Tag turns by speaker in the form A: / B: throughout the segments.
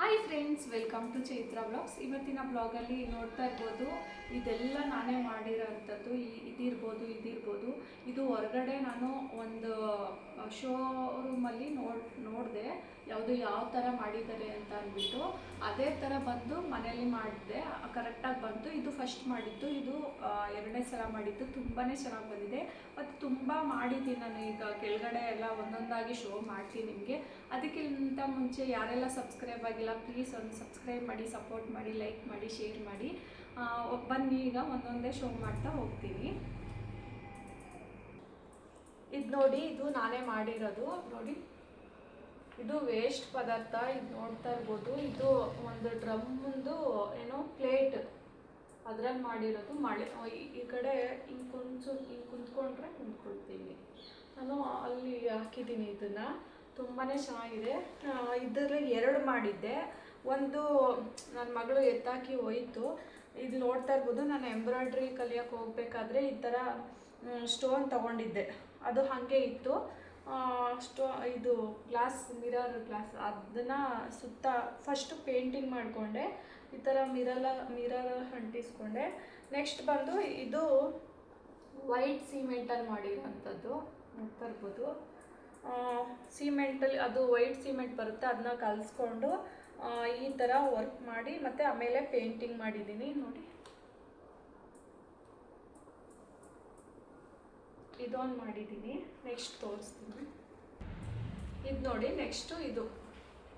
A: Hi friends welcome to Chaithra blogs ಇವತ್ತಿನ ಬ್ಲಾಗಲ್ಲಿ ನೋಡ್ತಾ ಇರ್ಬೋದು, ಇದೆಲ್ಲ ನಾನೇ ಮಾಡಿರೋಂಥದ್ದು. ಈ ಇದಿರ್ಬೋದು ಇದಿರ್ಬೋದು. ಇದು ಹೊರಗಡೆ ನಾನು ಒಂದು ಶೋರೂಮಲ್ಲಿ ನೋಡ್ ನೋಡಿದೆ. ಯಾವುದು ಯಾವ ಥರ ಮಾಡಿದ್ದಾರೆ ಅಂತ ಅಂದ್ಬಿಟ್ಟು. ಅದೇ ಥರ ಬಂದು ಮನೇಲಿ ಮಾಡಿದೆ. ಕರೆಕ್ಟಾಗಿ ಬಂತು. ಇದು ಫಸ್ಟ್ ಮಾಡಿದ್ದು. ಇದು ಎರಡನೇ ಸಲ ಮಾಡಿದ್ದು. ತುಂಬಾ ಚೆನ್ನಾಗಿ ಬಂದಿದೆ. ಮತ್ತು ತುಂಬ ಮಾಡಿದ್ದೀನಿ ನಾನು. ಈಗ ಕೆಳಗಡೆ ಎಲ್ಲ ಒಂದೊಂದಾಗಿ ಶೋ ಮಾಡ್ತೀನಿ ನಿಮಗೆ. ಅದಕ್ಕಿಂತ ಮುಂಚೆ ಯಾರೆಲ್ಲ ಸಬ್ಸ್ಕ್ರೈಬ್ ಆಗಿಲ್ಲ ಪ್ಲೀಸ್ ಒಂದು ಸಬ್ಸ್ಕ್ರೈಬ್ ಮಾಡಿ ಸಪೋರ್ಟ್ ಮಾಡಿ ಲೈಕ್ ಮಾಡಿ ಶೇರ್ ಮಾಡಿ. ಬನ್ನಿ ಈಗ ಒಂದೊಂದೇ ಶೋ ಮಾಡ್ತಾ ಹೋಗ್ತೀನಿ. ಇದು ನೋಡಿ, ಇದು ನಾನೇ ಮಾಡಿರೋದು. ನೋಡಿ, ಇದು ವೇಸ್ಟ್ ಪದಾರ್ಥ, ಇದು ನೋಡ್ತಾ ಇರ್ಬೋದು. ಇದು ಒಂದು ಡ್ರಮ್ಮಂದು ಏನೋ ಪ್ಲೇಟ್ ಅದ್ರಲ್ಲಿ ಮಾಡಿರೋದು. ಮಳೆ ಈ- ಈ ಕಡೆ ಹಿಂಗೆ ಕುಂಚು ಹಿಂಗೆ ಕುಂತ್ಕೊಂಡ್ರೆ ಕುಂತ್ಕೊಳ್ತೀನಿ. ನಾನು ಅಲ್ಲಿ ಹಾಕಿದ್ದೀನಿ ಇದನ್ನು. ತುಂಬಾ ಚೆನ್ನಾಗಿದೆ. ಇದರಲ್ಲಿ ಎರಡು ಮಾಡಿದ್ದೆ. ಒಂದು ನನ್ನ ಮಗಳು ಎತ್ತಾಕಿ ಹೋಯ್ತು. ಇದು ನೋಡ್ತಾ ಇರ್ಬೋದು, ನಾನು ಎಂಬ್ರಾಯ್ಡ್ರಿ ಕಲಿಯೋಕ್ಕೆ ಹೋಗ್ಬೇಕಾದ್ರೆ ಈ ಥರ ಸ್ಟೋನ್ ತಗೊಂಡಿದ್ದೆ. ಅದು ಹಾಗೆ ಇತ್ತು. ಸ್ಟೋ, ಇದು ಗ್ಲಾಸ್, ಮಿರರ್ ಗ್ಲಾಸ್, ಅದನ್ನು ಸುತ್ತ ಫಸ್ಟು ಪೇಂಟಿಂಗ್ ಮಾಡಿಕೊಂಡೆ. ಈ ಥರ ಮಿರಲ, ಮಿರರ್ ಅಂಟಿಸ್ಕೊಂಡೆ. ನೆಕ್ಸ್ಟ್ ಬಂದು ಇದು ವೈಟ್ ಸಿಮೆಂಟಲ್ಲಿ ಮಾಡಿರೋಂಥದ್ದು. ನೋಡ್ತಾ ಇರ್ಬೋದು. ಸಿಮೆಂಟಲ್ಲಿ ಅದು ವೈಟ್ ಸಿಮೆಂಟ್ ಬರುತ್ತೆ ಅದನ್ನ ಕಲಿಸ್ಕೊಂಡು ಈ ಥರ ವರ್ಕ್ ಮಾಡಿ ಮತ್ತು ಆಮೇಲೆ ಪೇಂಟಿಂಗ್ ಮಾಡಿದ್ದೀನಿ ನೋಡಿ. ಇದೊಂದು ಮಾಡಿದ್ದೀನಿ ನೆಕ್ಸ್ಟ್ ತೋರಿಸ್ತೀನಿ. ಇದು ನೋಡಿ ನೆಕ್ಸ್ಟು ಇದು.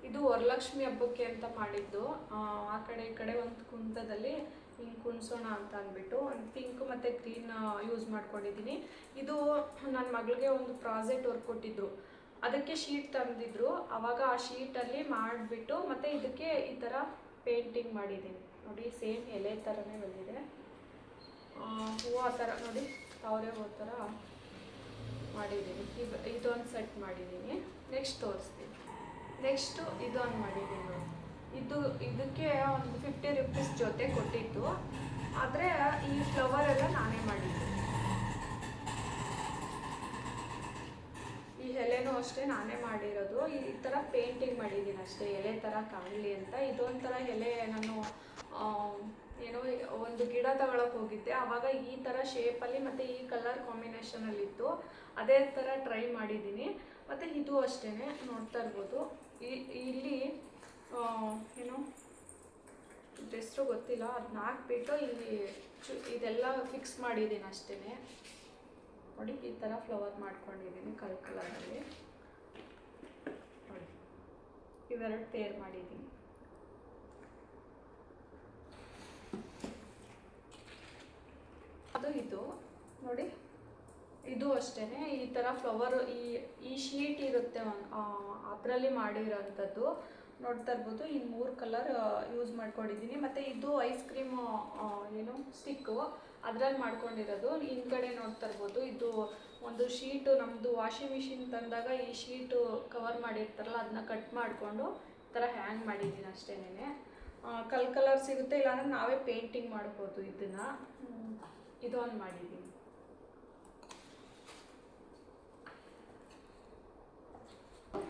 A: ಇದು ವರಲಕ್ಷ್ಮಿ ಹಬ್ಬಕ್ಕೆ ಅಂತ ಮಾಡಿದ್ದು. ಆ, ಕಡೆ ಈ ಕಡೆ ಒಂದು ಕುಂತದಲ್ಲಿ ಹಿಂಗೆ ಕುಣಿಸೋಣ ಅಂತ ಅಂದ್ಬಿಟ್ಟು, ಒಂದು ಪಿಂಕ್ ಮತ್ತು ಗ್ರೀನ್ ಯೂಸ್ ಮಾಡ್ಕೊಂಡಿದ್ದೀನಿ. ಇದು ನನ್ನ ಮಗಳಿಗೆ ಒಂದು ಪ್ರಾಜೆಕ್ಟ್ ವರ್ಕ್ ಕೊಟ್ಟಿದ್ರು. ಅದಕ್ಕೆ ಶೀಟ್ ತಂದಿದ್ರು. ಆವಾಗ ಆ ಶೀಟಲ್ಲಿ ಮಾಡಿಬಿಟ್ಟು ಮತ್ತು ಇದಕ್ಕೆ ಈ ಥರ ಪೇಂಟಿಂಗ್ ಮಾಡಿದ್ದೀನಿ. ನೋಡಿ, ಸೇಮ್ ಎಲೆ ಥರನೇ ಬಂದಿದೆ. ಹೂವು ಆ ಥರ ನೋಡಿ, ತಾವರೆ ಹೂವು ಥರ ಮಾಡಿದ್ದೀನಿ. ಇದು, ಇದೊಂದು ಸೆಟ್ ಮಾಡಿದ್ದೀನಿ. ನೆಕ್ಸ್ಟ್ ತೋರಿಸ್ತೀನಿ. ನೆಕ್ಸ್ಟು ಇದೊಂದು ಮಾಡಿದ್ದೀನಿ ನೋಡಿ. ಇದು ಇದಕ್ಕೆ ಒಂದು ಫಿಫ್ಟಿ ರುಪೀಸ್ ಜೊತೆ ಕೊಟ್ಟಿತ್ತು. ಆದರೆ ಈ ಫ್ಲವರ್ ಎಲ್ಲ ನಾನೇ ಮಾಡಿದ್ದೆ. ಈ ಎಲೆನೂ ಅಷ್ಟೇ ನಾನೇ ಮಾಡಿರೋದು. ಈ ಥರ ಪೇಂಟಿಂಗ್ ಮಾಡಿದ್ದೀನಿ ಅಷ್ಟೇ. ಎಲೆ ಥರ ಕಾಣಲಿ ಅಂತ. ಇದೊಂಥರ ಎಲೆ ನಾನು ಏನೋ ಒಂದು ಗಿಡ ತಗೊಳಕ್ಕೆ ಹೋಗಿದ್ದೆ. ಆವಾಗ ಈ ಥರ ಶೇಪಲ್ಲಿ ಮತ್ತು ಈ ಕಲರ್ ಕಾಂಬಿನೇಷನಲ್ಲಿತ್ತು ಅದೇ ಥರ ಟ್ರೈ ಮಾಡಿದ್ದೀನಿ. ಮತ್ತು ಇದು ಅಷ್ಟೇ ನೋಡ್ತಾ ಇರ್ಬೋದು. ಇಲ್ಲಿ ಏನು ಹೆಸರು ಗೊತ್ತಿಲ್ಲ ಅದನ್ನ ಹಾಕ್ಬಿಟ್ಟು ಇಲ್ಲಿ ಚು, ಇದೆಲ್ಲ ಫಿಕ್ಸ್ ಮಾಡಿದ್ದೀನಿ ಅಷ್ಟೇ ನೋಡಿ, ಈ ಥರ ಫ್ಲವರ್ ಮಾಡ್ಕೊಂಡಿದ್ದೀನಿ ಕಲ್ ಕಲರಲ್ಲಿ ನೋಡಿ, ಇವೆರಡು ಪೇರ್ ಮಾಡಿದ್ದೀನಿ. ಅದು ಇದು, ನೋಡಿ, ಇದು ಅಷ್ಟೇ ಈ ಥರ ಫ್ಲವರ್ ಈ ಈ ಶೀಟ್ ಇರುತ್ತೆ ಅದರಲ್ಲಿ ಮಾಡಿರೋಂಥದ್ದು. ನೋಡ್ತಾ ಇರ್ಬೋದು. ಇನ್ನು ಮೂರು ಕಲರ್ ಯೂಸ್ ಮಾಡ್ಕೊಂಡಿದ್ದೀನಿ. ಮತ್ತು ಇದು ಐಸ್ ಕ್ರೀಮ್ ಏನು ಸ್ಟಿಕ್ಕು ಅದರಲ್ಲಿ ಮಾಡ್ಕೊಂಡಿರೋದು. ಹಿಂದ್ಗಡೆ ನೋಡ್ತಾ ಇರ್ಬೋದು. ಇದು ಒಂದು ಶೀಟು ನಮ್ಮದು ವಾಷಿಂಗ್ ಮಿಷಿನ್ ತಂದಾಗ ಈ ಶೀಟು ಕವರ್ ಮಾಡಿರ್ತಾರಲ್ಲ ಅದನ್ನ ಕಟ್ ಮಾಡಿಕೊಂಡು ಈ ಥರ ಹ್ಯಾಂಗ್ ಮಾಡಿದ್ದೀನಿ ಅಷ್ಟೇನೆ ಕಲ್ ಕಲರ್ ಸಿಗುತ್ತೆ. ಇಲ್ಲಾಂದ್ರೆ ನಾವೇ ಪೇಂಟಿಂಗ್ ಮಾಡ್ಬೋದು ಇದನ್ನು. ಇದೊಂದು ಮಾಡಿದ್ದೀನಿ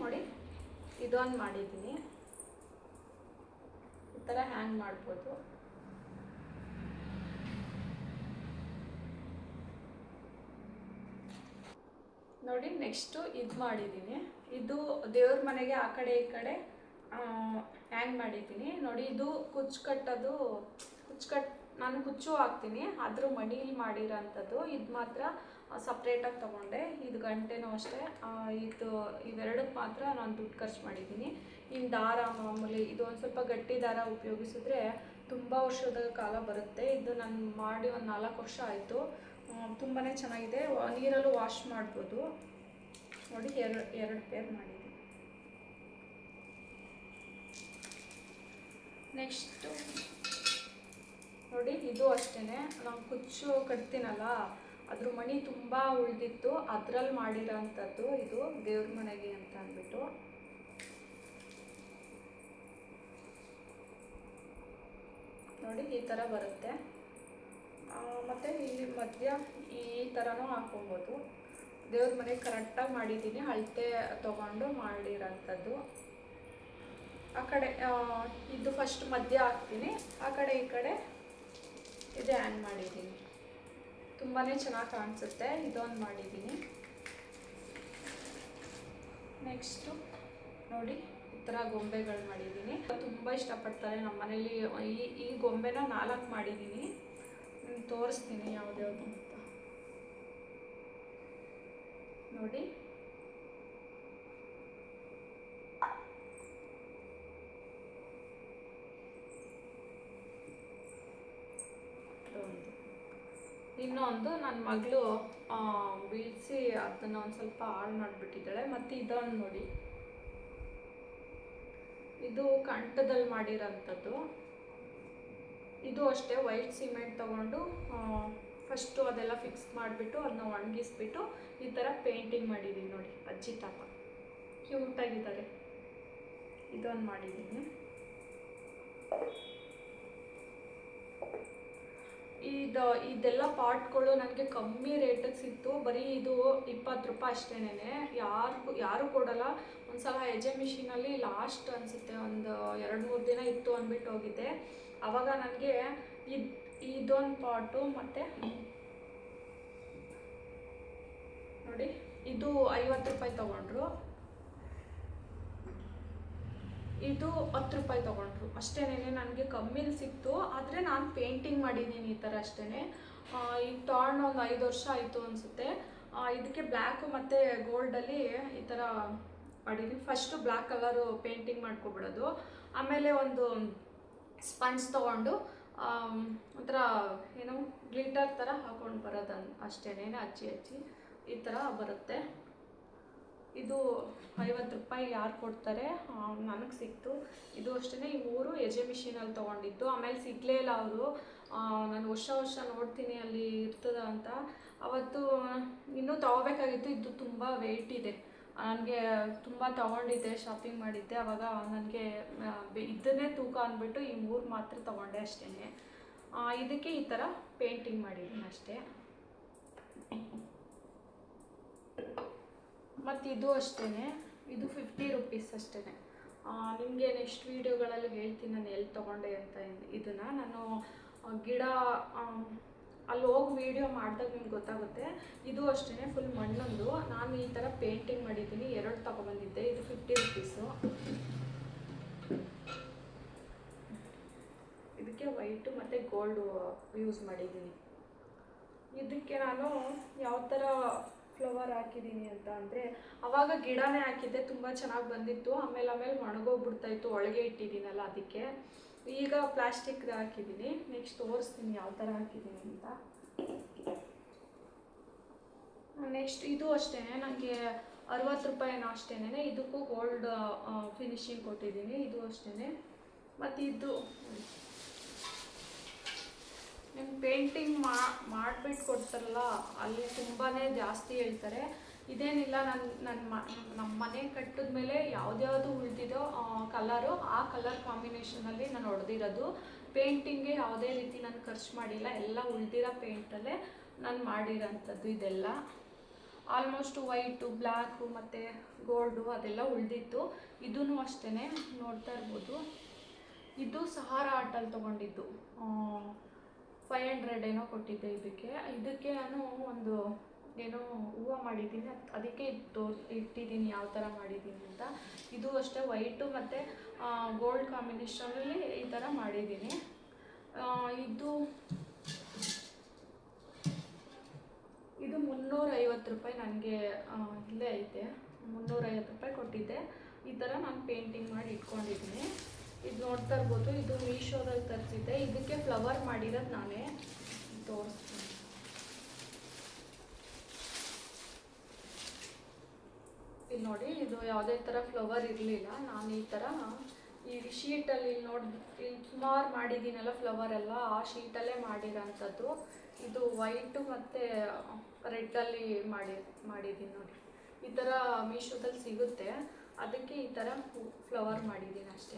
A: ನೋಡಿ ಇದೊಂದು ಮಾಡಿದ್ದೀನಿ ಥರ ಹ್ಯಾಂಗ್ ಮಾಡ್ಬೋದು. ನೋಡಿ ನೆಕ್ಸ್ಟು ಇದು ಮಾಡಿದ್ದೀನಿ. ಇದು ದೇವ್ರ ಮನೆಗೆ ಆ ಕಡೆ ಈ ಕಡೆ ಹ್ಯಾಂಗ್ ಮಾಡಿದ್ದೀನಿ. ನೋಡಿ, ಇದು ಕುಚ್ಚು ಕಟ್ಟೋದು ಕುಚ್ಚು ಕಟ್ ನಾನು ಕುಚ್ಚು ಹಾಕ್ತೀನಿ. ಅದ್ರ ಮಣೀಲಿ ಮಾಡಿರೋಂಥದ್ದು. ಇದು ಮಾತ್ರ ಸಪ್ರೇಟಾಗಿ ತೊಗೊಂಡೆ. ಇದು ಗಂಟೆನೂ ಅಷ್ಟೇ. ಇದು ಇವೆರಡಕ್ಕೆ ಮಾತ್ರ ನಾನು ದುಡ್ಡು ಖರ್ಚು ಮಾಡಿದ್ದೀನಿ. ಇನ್ನು ದಾರ ಮಾಮೂಲಿ ಇದು ಒಂದು ಸ್ವಲ್ಪ ಗಟ್ಟಿ ದಾರ ಉಪಯೋಗಿಸಿದ್ರೆ ತುಂಬ ವರ್ಷದ ಕಾಲ ಬರುತ್ತೆ. ಇದು ನಾನು ಮಾಡಿ ಒಂದು ನಾಲ್ಕು ವರ್ಷ ಆಯಿತು. ತುಂಬಾ ಚೆನ್ನಾಗಿದೆ. ನೀರಲ್ಲೂ ವಾಶ್ ಮಾಡ್ಬೋದು. ನೋಡಿ, ಎರಡು ಎರಡು ಪೇರ್ ಮಾಡಿದ್ದೀನಿ ನೆಕ್ಸ್ಟು ನೋಡಿ, ಇದು ಅಷ್ಟೇ ನಾವು ಕುಚ್ಚು ಕಟ್ತೀನಲ್ಲ, ಅದ್ರ ಮಣಿ ತುಂಬ ಉಳಿದಿತ್ತು. ಅದ್ರಲ್ಲಿ ಮಾಡಿರೋ ಅಂಥದ್ದು ಇದು ದೇವ್ರ ಮನೆಗೆ ಅಂತ ಅಂದ್ಬಿಟ್ಟು. ನೋಡಿ, ಈ ಥರ ಬರುತ್ತೆ. ಮತ್ತು ಇಲ್ಲಿ ಮಧ್ಯ ಈ ಥರನೂ ಹಾಕೊಬೋದು ದೇವ್ರ ಮನೆಗೆ ಕರೆಕ್ಟಾಗಿ ಮಾಡಿದ್ದೀನಿ ಅಳತೆ ತೊಗೊಂಡು ಮಾಡಿರೋಂಥದ್ದು. ಆ ಕಡೆ ಇದು ಫಸ್ಟ್ ಮಧ್ಯ ಹಾಕ್ತೀನಿ. ಆ ಕಡೆ, ಈ ಕಡೆ ಇದೆ ಆ್ಯಂಡ್ ಮಾಡಿದ್ದೀನಿ ತುಂಬಾ ಚೆನ್ನಾಗಿ ಕಾಣಿಸುತ್ತೆ. ಇದೊಂದು ಮಾಡಿದ್ದೀನಿ ನೆಕ್ಸ್ಟು ನೋಡಿ ಈ ಥರ ಗೊಂಬೆಗಳು ಮಾಡಿದ್ದೀನಿ. ತುಂಬ ಇಷ್ಟಪಡ್ತಾರೆ ನಮ್ಮ ಮನೇಲಿ. ಈ ಈ ಗೊಂಬೆನ ನಾಲ್ಕು ಮಾಡಿದ್ದೀನಿ. ತೋರಿಸ್ತೀನಿ ಯಾವ್ದ್ಯಾವ್ದು ಅಂತ. ನೋಡಿ. ಇನ್ನೊಂದು ನನ್ನ ಮಗಳು ಬೀಳಿಸಿ ಅದನ್ನ ಒಂದು ಸ್ವಲ್ಪ ಹಾಳು ಮಾಡಿಬಿಟ್ಟಿದ್ದಾಳೆ. ಮತ್ತು ಇದೊಂದು ನೋಡಿ. ಇದು ಕಂಠದಲ್ಲಿ ಮಾಡಿರೋಂಥದ್ದು. ಇದು ಅಷ್ಟೇ, ವೈಟ್ ಸಿಮೆಂಟ್ ತಗೊಂಡು ಫಸ್ಟು ಅದೆಲ್ಲ ಫಿಕ್ಸ್ ಮಾಡಿಬಿಟ್ಟು ಅದನ್ನ ಒಣಗಿಸ್ಬಿಟ್ಟು ಈ ಥರ ಪೇಂಟಿಂಗ್ ಮಾಡಿದ್ದೀನಿ ನೋಡಿ, ಅಜ್ಜಿ ತಾಪ ಕ್ಯೂಟಾಗಿದ್ದಾರೆ ಇದೊಂದು ಮಾಡಿದ್ದೀನಿ ಇದು, ಇದೆಲ್ಲ ಪಾಟ್ಗಳು ನನಗೆ ಕಮ್ಮಿ ರೇಟಿಗೆ ಸಿಕ್ತು. ಬರೀ ಇದು ಇಪ್ಪತ್ತು ರೂಪಾಯಿ ಅಷ್ಟೇನೆ ಯಾರು ಯಾರು ಕೊಡಲ್ಲ. ಒಂದ್ಸಲ ಎಜೆ ಮಿಷಿನಲ್ಲಿ ಲಾಸ್ಟ್ ಅನಿಸುತ್ತೆ. ಒಂದು ಎರಡು ಮೂರು ದಿನ ಇತ್ತು ಅಂದ್ಬಿಟ್ಟು ಹೋಗಿದ್ದೆ. ಅವಾಗ ನನಗೆ ಇದು, ಇದೊಂದು ಪಾಟು ಮತ್ತು ನೋಡಿ, ಇದು ಐವತ್ತು ರೂಪಾಯಿ ತಗೊಂಡ್ರು. ಇದು ಹತ್ತು ರೂಪಾಯಿ ತೊಗೊಂಡ್ರು. ಅಷ್ಟೇನೆ ನನಗೆ ಕಮ್ಮಿಲಿ ಸಿಕ್ತು. ಆದರೆ ನಾನು ಪೇಂಟಿಂಗ್ ಮಾಡಿದ್ದೀನಿ ಈ ಥರ ಅಷ್ಟೇ ಈಗ ತೊಗೊಂಡು ಒಂದು ಐದು ವರ್ಷ ಆಯಿತು ಅನಿಸುತ್ತೆ. ಇದಕ್ಕೆ ಬ್ಲ್ಯಾಕು ಮತ್ತು ಗೋಲ್ಡಲ್ಲಿ ಈ ಥರ ಮಾಡಿದ್ದೀನಿ ಫಸ್ಟು ಬ್ಲ್ಯಾಕ್ ಕಲರು ಪೇಂಟಿಂಗ್ ಮಾಡ್ಕೊಬಿಡೋದು. ಆಮೇಲೆ ಒಂದು ಸ್ಪಂಜ್ ತೊಗೊಂಡು ಒಂಥರ ಏನೋ ಗ್ಲಿಟರ್ ಥರ ಹಾಕೊಂಡು ಬರೋದು ಅಷ್ಟೇನೆ ಹಚ್ಚಿ ಹಚ್ಚಿ ಈ ಥರ ಬರುತ್ತೆ. ಇದು ಐವತ್ತು ರೂಪಾಯಿ ಯಾರು ಕೊಡ್ತಾರೆ? ನನಗೆ ಸಿಕ್ತು. ಇದು ಅಷ್ಟೇ ಈ ಮೂರು ಎಜೆ ಮಿಷಿನಲ್ಲಿ ತೊಗೊಂಡಿದ್ದು. ಆಮೇಲೆ ಸಿಗಲೇ ಇಲ್ಲ ಅವರು. ನಾನು ವರ್ಷ ವರ್ಷ ನೋಡ್ತೀನಿ ಅಲ್ಲಿ ಇರ್ತದ ಅಂತ. ಅವತ್ತು ಇನ್ನೂ ತೊಗೋಬೇಕಾಗಿತ್ತು. ಇದು ತುಂಬ ವೆಯ್ಟ್ ಇದೆ. ನನಗೆ ತುಂಬ ತೊಗೊಂಡಿದ್ದೆ ಶಾಪಿಂಗ್ ಮಾಡಿದ್ದೆ. ಅವಾಗ ನನಗೆ ಇದನ್ನೇ ತೂಕ ಅಂದ್ಬಿಟ್ಟು ಈ ಮೂರು ಮಾತ್ರ ತೊಗೊಂಡೆ ಅಷ್ಟೇ ಇದಕ್ಕೆ ಈ ಥರ ಪೇಂಟಿಂಗ್ ಮಾಡಿದ್ದೀನಿ ಅಷ್ಟೇ. ಮತ್ತು ಇದು ಅಷ್ಟೇ ಇದು ಫಿಫ್ಟಿ ರುಪೀಸ್ ಅಷ್ಟೇ ನಿಮಗೆ ನೆಕ್ಸ್ಟ್ ವೀಡಿಯೋಗಳಲ್ಲಿ ಹೇಳ್ತೀನಿ ನಾನು ಎಲ್ಲಿ ತೊಗೊಂಡೆ ಅಂತ ಇದನ್ನು. ನಾನು ಗಿಡ ಅಲ್ಲಿ ಹೋಗಿ ವೀಡಿಯೋ ಮಾಡಿದಾಗ ನಿಮ್ಗೆ ಗೊತ್ತಾಗುತ್ತೆ. ಇದು ಅಷ್ಟೇ ಫುಲ್ ಮಣ್ಣೊಂದು. ನಾನು ಈ ಥರ ಪೇಂಟಿಂಗ್ ಮಾಡಿದ್ದೀನಿ. ಎರಡು ತಗೊಬಂದಿದ್ದೆ. ಇದು ಫಿಫ್ಟಿ ರುಪೀಸು ಇದಕ್ಕೆ ವೈಟು ಮತ್ತು ಗೋಲ್ಡು ಯೂಸ್ ಮಾಡಿದ್ದೀನಿ. ಇದಕ್ಕೆ ನಾನು ಯಾವ ಥರ ಫ್ಲವರ್ ಹಾಕಿದ್ದೀನಿ ಅಂತ ಅಂದರೆ ಅವಾಗ ಗಿಡನೇ ಹಾಕಿದ್ದೆ, ತುಂಬ ಚೆನ್ನಾಗಿ ಬಂದಿತ್ತು. ಆಮೇಲೆ ಆಮೇಲೆ ಒಣಗೋಗ್ಬಿಡ್ತಾ ಇತ್ತು ಒಳಗೆ ಇಟ್ಟಿದ್ದೀನಲ್ಲ ಅದಕ್ಕೆ. ಈಗ ಪ್ಲಾಸ್ಟಿಕ್ ಹಾಕಿದ್ದೀನಿ. ನೆಕ್ಸ್ಟ್ ತೋರಿಸ್ತೀನಿ ಯಾವ ಥರ ಹಾಕಿದ್ದೀನಿ ಅಂತ. ನೆಕ್ಸ್ಟ್ ಇದು ಅಷ್ಟೇ ನನಗೆ ಅರವತ್ತು ರೂಪಾಯಿನೋ ಅಷ್ಟೇನೆ ಇದಕ್ಕೂ ಗೋಲ್ಡ್ ಫಿನಿಶಿಂಗ್ ಕೊಟ್ಟಿದ್ದೀನಿ. ಇದು ಅಷ್ಟೇ ಮತ್ತು ಇದು ನಿಮ್ಗೆ ಪೇಂಟಿಂಗ್ ಮಾಡಿಬಿಟ್ಟು ಕೊಡ್ತಾರಲ್ಲ, ಅಲ್ಲಿ ತುಂಬಾ ಜಾಸ್ತಿ ಹೇಳ್ತಾರೆ. ಇದೇನಿಲ್ಲ ನನ್ನ ನನ್ನ ಮ ನಮ್ಮ ಮನೆ ಕಟ್ಟಿದ ಮೇಲೆ ಯಾವುದ್ಯಾವುದು ಉಳಿದಿದೋ ಕಲರು ಆ ಕಲರ್ ಕಾಂಬಿನೇಷನಲ್ಲಿ ನಾನು ಹೊಡೆದಿರೋದು ಪೇಂಟಿಂಗ್ಗೆ ಯಾವುದೇ ರೀತಿ ನಾನು ಖರ್ಚು ಮಾಡಿಲ್ಲ, ಎಲ್ಲ ಉಳಿದಿರೋ ಪೇಂಟಲ್ಲೇ ನಾನು ಮಾಡಿರೋಂಥದ್ದು ಇದೆಲ್ಲ. ಆಲ್ಮೋಸ್ಟ್ ವೈಟು ಬ್ಲ್ಯಾಕು ಮತ್ತು ಗೋಲ್ಡು ಅದೆಲ್ಲ ಉಳಿದಿತ್ತು. ಇದೂ ಅಷ್ಟೇ ನೋಡ್ತಾ ಇರ್ಬೋದು. ಇದು ಸಹಾರ ಆಟಲ್ಲಿ ತೊಗೊಂಡಿದ್ದು. ಫೈವ್ ಹಂಡ್ರೆಡ್ ಏನೋ ಕೊಟ್ಟಿದ್ದೆ ಇದಕ್ಕೆ. ಇದಕ್ಕೆ ನಾನು ಒಂದು ಏನೋ ಹೂವು ಮಾಡಿದ್ದೀನಿ. ಅದು, ಅದಕ್ಕೆ ತೋ, ಇಟ್ಟಿದ್ದೀನಿ, ಯಾವ ಥರ ಮಾಡಿದ್ದೀನಿ ಅಂತ. ಇದು ಅಷ್ಟೇ ವೈಟು ಮತ್ತು ಗೋಲ್ಡ್ ಕಾಂಬಿನೇಷನಲ್ಲಿ ಈ ಥರ ಮಾಡಿದ್ದೀನಿ. ಇದು ಇದು ಮುನ್ನೂರೈವತ್ತು ರೂಪಾಯಿ ನನಗೆ ಇಲ್ಲೇ ಐತೆ. ಮುನ್ನೂರೈವತ್ತು ರೂಪಾಯಿ ಕೊಟ್ಟಿದ್ದೆ. ಈ ಥರ ನಾನು ಪೇಂಟಿಂಗ್ ಮಾಡಿ ಇಟ್ಕೊಂಡಿದ್ದೀನಿ. ಇದು ನೋಡ್ತಾ ಇರ್ಬೋದು ಇದು ಮೀಶೋದಲ್ಲಿ ತರಿಸಿದ್ದೆ. ಇದಕ್ಕೆ ಫ್ಲವರ್ ಮಾಡಿರೋದು ನಾನೇ. ತೋರಿಸ್ತೀನಿ. ಇಲ್ಲಿ ನೋಡಿ, ಇದು ಯಾವುದೇ ಥರ ಫ್ಲವರ್ ಇರಲಿಲ್ಲ. ನಾನು ಈ ಥರ ಈ ಶೀಟಲ್ಲಿ ನೋಡಿ, ಇಲ್ಲಿ ಸುಮಾರು ಮಾಡಿದ್ದೀನಲ್ಲ ಫ್ಲವರ್ ಎಲ್ಲ, ಆ ಶೀಟಲ್ಲೇ ಮಾಡಿರೋಂಥದ್ದು. ಇದು ವೈಟು ಮತ್ತು ರೆಡ್ಡಲ್ಲಿ ಮಾಡಿ ಮಾಡಿದ್ದೀನಿ ನೋಡಿ. ಈ ಥರ ಮೀಶೋದಲ್ಲಿ ಸಿಗುತ್ತೆ. ಅದಕ್ಕೆ ಈ ಥರ ಫ್ಲವರ್ ಮಾಡಿದ್ದೀನಿ ಅಷ್ಟೇ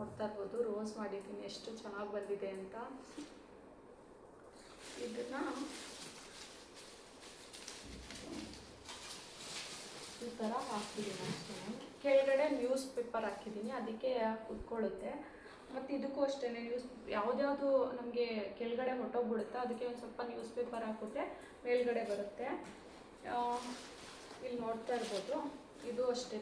A: ನೋಡ್ತಾ ಇರ್ಬೋದು. ರೋಸ್ ಮಾಡಿದ್ದೀನಿ. ಎಷ್ಟು ಚೆನ್ನಾಗಿ ಬಂದಿದೆ ಅಂತ. ಇದನ್ನು ಈ ಥರ ಹಾಕ್ತಿದ್ದೀನಿ ಅಷ್ಟೇ. ಕೆಳಗಡೆ ನ್ಯೂಸ್ ಪೇಪರ್ ಹಾಕಿದ್ದೀನಿ. ಅದಕ್ಕೆ ಕುತ್ಕೊಳ್ಳುತ್ತೆ. ಮತ್ತು ಇದಕ್ಕೂ ಅಷ್ಟೇ ನ್ಯೂಸ್ ಯಾವುದ್ಯಾವುದು ನಮಗೆ ಕೆಳಗಡೆ ಹೊಟ್ಟೋಗ್ಬಿಡುತ್ತೆ ಅದಕ್ಕೆ ಒಂದು ಸ್ವಲ್ಪ ನ್ಯೂಸ್ ಪೇಪರ್ ಹಾಕಿದ್ರೆ ಮೇಲ್ಗಡೆ ಬರುತ್ತೆ. ಇಲ್ಲಿ ನೋಡ್ತಾ ಇರ್ಬೋದು. ಇದು ಅಷ್ಟೇ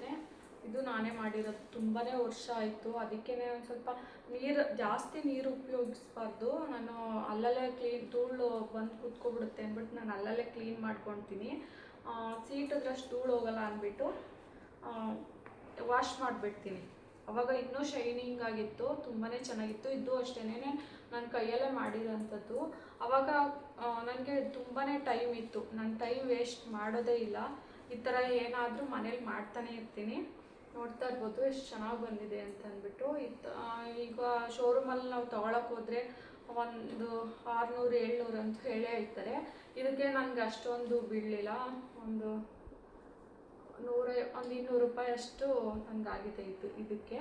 A: ಇದು ನಾನೇ ಮಾಡಿರೋದು. ತುಂಬಾ ವರ್ಷ ಆಯಿತು. ಅದಕ್ಕೇ ಒಂದು ಸ್ವಲ್ಪ ನೀರು, ಜಾಸ್ತಿ ನೀರು ಉಪಯೋಗಿಸ್ಬಾರ್ದು. ನಾನು ಅಲ್ಲಲ್ಲೇ ಕ್ಲೀನ್ ಧೂಳು ಬಂದು ಕೂತ್ಕೊಬಿಡುತ್ತೆ ಅಂದ್ಬಿಟ್ಟು ನಾನು ಅಲ್ಲಲ್ಲೇ ಕ್ಲೀನ್ ಮಾಡ್ಕೊತೀನಿ. ಸೀಟದ್ರಷ್ಟು ಧೂಳು ಹೋಗಲ್ಲ ಅಂದ್ಬಿಟ್ಟು ವಾಶ್ ಮಾಡಿಬಿಡ್ತೀನಿ. ಅವಾಗ ಇನ್ನೂ ಶೈನಿಂಗ್ ಆಗಿತ್ತು. ತುಂಬಾ ಚೆನ್ನಾಗಿತ್ತು. ಇದು ಅಷ್ಟೇ ನನ್ನ ಕೈಯಲ್ಲೇ ಮಾಡಿರೋಂಥದ್ದು. ಅವಾಗ ನನಗೆ ತುಂಬಾ ಟೈಮ್ ಇತ್ತು. ನನ್ನ ಟೈಮ್ ವೇಸ್ಟ್ ಮಾಡೋದೇ ಇಲ್ಲ. ಈ ಥರ ಏನಾದರೂ ಮನೇಲಿ ಮಾಡ್ತಾನೆ ಇರ್ತೀನಿ. ನೋಡ್ತಾ ಇರ್ಬೋದು, ಎಷ್ಟು ಚೆನ್ನಾಗಿ ಬಂದಿದೆ ಅಂತ ಅಂದ್ಬಿಟ್ಟು. ಈಗ ಶೋರೂಮಲ್ಲಿ ನಾವು ತೊಗೊಳಕ್ಕೆ ಹೋದರೆ ಒಂದು ಆರುನೂರು, ಏಳ್ನೂರು ಅಂತ ಹೇಳೇ ಹೇಳ್ತಾರೆ. ಇದಕ್ಕೆ ನನಗೆ ಅಷ್ಟೊಂದು ಬೀಳಲಿಲ್ಲ ಒಂದು ನೂರ, ಒಂದು ಇನ್ನೂರು ರೂಪಾಯಿ ಅಷ್ಟು ನನಗಾಗಿದೆ ಇದು, ಇದಕ್ಕೆ.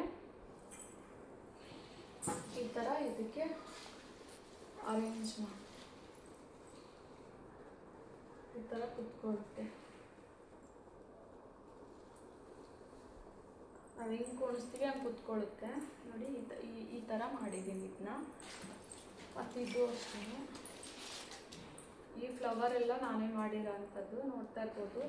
A: ಈ ಥರ ಇದಕ್ಕೆ ಅರೇಂಜ್ ಮಾಡಿ, ಈ ಥರ ಕುತ್ಕೊಳ್ಳುತ್ತೆ ಹೆಂಗೆ ಕೂಡಿಸ್ತೀವಿ ಹಂಗೆ ಕುತ್ಕೊಳ್ಳುತ್ತೆ. ನೋಡಿ, ಈ ಈ- ಥರ ಮಾಡಿದ್ದೀನಿ ಇದನ್ನ ಮತ್ತು ಇದು ಅಷ್ಟೇ. ಈ ಫ್ಲವರ್ ಎಲ್ಲ ನಾನೇ ಮಾಡಿರೋ ಅಂಥದ್ದು ನೋಡ್ತಾ ಇರ್ಬೋದು.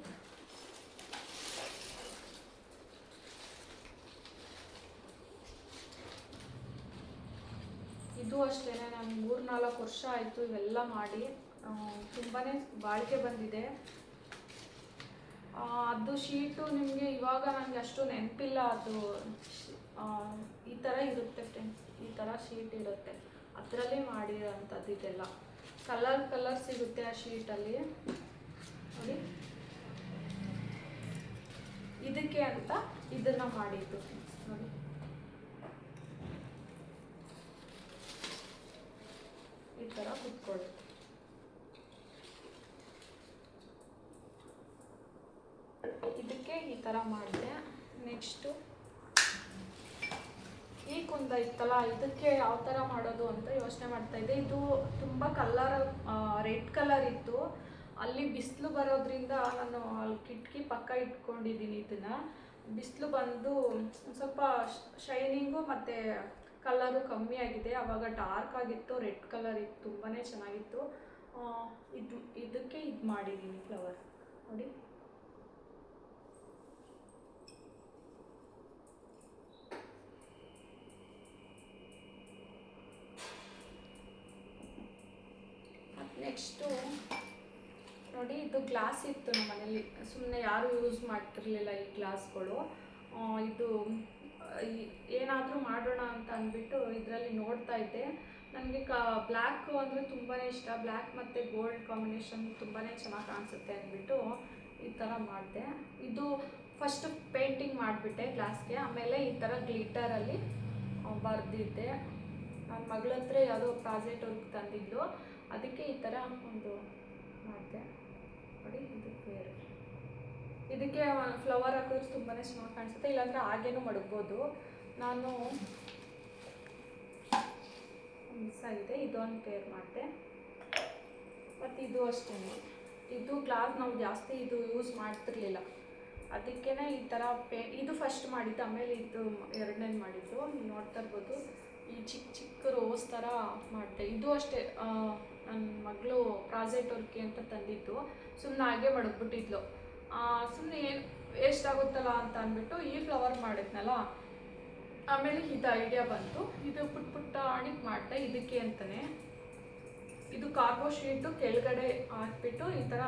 A: ಇದು ಅಷ್ಟೇ ನಾನು ಮೂರು ನಾಲ್ಕು ವರ್ಷ ಆಯಿತು ಇವೆಲ್ಲ ಮಾಡಿ. ತುಂಬಾ ಬಾಳಿಕೆ ಬಂದಿದೆ. ಅದು ಶೀಟು ನಿಮಗೆ ಇವಾಗ ನನಗೆ ಅಷ್ಟು ನೆನಪಿಲ್ಲ, ಅದು ಈ ಥರ ಇರುತ್ತೆ ಫ್ರೆಂಡ್ಸ್ ಈ ಥರ ಶೀಟ್ ಇರುತ್ತೆ. ಅದರಲ್ಲಿ ಮಾಡಿರೋಂಥದ್ದು ಇದೆಲ್ಲ. ಕಲರ್ ಕಲರ್ ಸಿಗುತ್ತೆ ಆ ಶೀಟಲ್ಲಿ. ನೋಡಿ. ಇದಕ್ಕೆ ಅಂತ ಇದನ್ನ ಮಾಡಿದ್ದು ಫ್ರೆಂಡ್ಸ್ ನೋಡಿ. ಈ ಥರ ಕುತ್ಕೊಳ್ಳುತ್ತೆ ಇದಕ್ಕೆ ಈ ಥರ ಮಾಡಿದೆ. ನೆಕ್ಸ್ಟು ಈ ಕುಂದ ಇತ್ತಲ್ಲ, ಇದಕ್ಕೆ ಯಾವ ಥರ ಮಾಡೋದು ಅಂತ ಯೋಚನೆ ಮಾಡ್ತಾ ಇದ್ದೆ. ಇದು ತುಂಬ ಕಲ್ಲರ್ ರೆಡ್ ಕಲರ್ ಇತ್ತು. ಅಲ್ಲಿ ಬಿಸಿಲು ಬರೋದ್ರಿಂದ ನಾನು ಅಲ್ಲಿ ಕಿಟಕಿ ಪಕ್ಕ ಇಟ್ಕೊಂಡಿದ್ದೀನಿ ಇದನ್ನು. ಬಿಸಿಲು ಬಂದು ಸ್ವಲ್ಪ ಶೈನಿಂಗು ಮತ್ತು ಕಲರು ಕಮ್ಮಿ ಆಗಿದೆ. ಆವಾಗ ಡಾರ್ಕ್ ಆಗಿತ್ತು ರೆಡ್ ಕಲರ್ ಇತ್ತು ತುಂಬಾ ಚೆನ್ನಾಗಿತ್ತು. ಇದು, ಇದಕ್ಕೆ ಇದು ಮಾಡಿದ್ದೀನಿ ಫ್ಲವರ್ ನೋಡಿ. ನೆಕ್ಸ್ಟು ನೋಡಿ, ಇದು ಗ್ಲಾಸ್ ಇತ್ತು ನಮ್ಮ ಮನೇಲಿ. ಸುಮ್ಮನೆ ಯಾರು ಯೂಸ್ ಮಾಡ್ತಿರ್ಲಿಲ್ಲ ಈ ಗ್ಲಾಸ್ಗಳು. ಇದು ಏನಾದರೂ ಮಾಡೋಣ ಅಂತ ಅಂದ್ಬಿಟ್ಟು ಇದರಲ್ಲಿ ನೋಡ್ತಾ ಇದ್ದೆ. ನನಗೆ ಕ, ಬ್ಲ್ಯಾಕ್ ಅಂದರೆ ತುಂಬಾ ಇಷ್ಟ. ಬ್ಲ್ಯಾಕ್ ಮತ್ತು ಗೋಲ್ಡ್ ಕಾಂಬಿನೇಷನ್ ತುಂಬಾ ಚೆನ್ನಾಗಿ ಕಾಣಿಸುತ್ತೆ ಅಂದ್ಬಿಟ್ಟು ಈ ಥರ ಮಾಡಿದೆ. ಇದು ಫಸ್ಟ್ ಪೇಂಟಿಂಗ್ ಮಾಡಿಬಿಟ್ಟೆ ಗ್ಲಾಸ್ಗೆ. ಆಮೇಲೆ ಈ ಥರ ಗ್ಲಿಟರಲ್ಲಿ ಬರೆದಿದ್ದೆ. ನನ್ನ ಮಗಳ ಹತ್ರ ಯಾವುದೋ ಪ್ರಾಜೆಕ್ಟ್ ಅವ್ರಿಗೆ ತಂದಿದ್ದು ಅದಕ್ಕೆ ಈ ಥರ ಒಂದು ಮಾಡಿದೆ. ನೋಡಿ, ಇದು ಬೇರೆ. ಇದಕ್ಕೆ ಫ್ಲವರ್ ಹಾಕಿದ್ರೆ ತುಂಬಾ ಚೆನ್ನಾಗಿ ಕಾಣಿಸುತ್ತೆ. ಇಲ್ಲಾಂದರೆ ಹಾಗೇನೂ ಮಡಗ್ಬೋದು. ನಾನು ಮಿಸ್ ಆಗಿದೆ. ಇದೊಂದು ಪೇರ್ ಮಾಡಿದೆ. ಮತ್ತು ಇದು ಅಷ್ಟೇ ಇದು ಗ್ಲಾಸ್ ನಾವು ಜಾಸ್ತಿ ಇದು ಯೂಸ್ ಮಾಡ್ತಿರ್ಲಿಲ್ಲ. ಅದಕ್ಕೇ ಈ ಥರ ಪೇ, ಇದು ಫಸ್ಟ್ ಮಾಡಿದ್ದು, ಆಮೇಲೆ ಇದು ಎರಡನೇದು ಮಾಡಿದ್ದು. ನೋಡ್ತಾ ಇರ್ಬೋದು. ಈ ಚಿಕ್ಕ ಚಿಕ್ಕ ರೋಸ್ ಥರ ಮಾಡಿದೆ. ಇದು ಅಷ್ಟೇ ನನ್ನ ಮಗಳು ಪ್ರಾಜೆಕ್ಟ್ ವರ್ಕ್ ಅಂತ ತಂದಿದ್ದು ಸುಮ್ಮನೆ ಹಾಗೆ ಮಡಗ್ಬಿಟ್ಟಿದ್ಲು. ಸುಮ್ಮನೆ ಏನು ವೇಸ್ಟ್ ಆಗುತ್ತಲ್ಲ ಅಂತ ಅಂದ್ಬಿಟ್ಟು ಈ ಫ್ಲವರ್ ಮಾಡಿದ್ನಲ್ಲ, ಆಮೇಲೆ ಇದು ಐಡಿಯಾ ಬಂತು. ಇದು ಪುಟ್ ಪುಟ್ಟ ಅಣಿಕ್ ಮಾಡಿದೆ ಇದಕ್ಕೆ ಅಂತಲೇ ಇದು ಕಾರ್ಬೋ ಶೀಟು ಕೆಳಗಡೆ ಹಾಕ್ಬಿಟ್ಟು ಈ ಥರ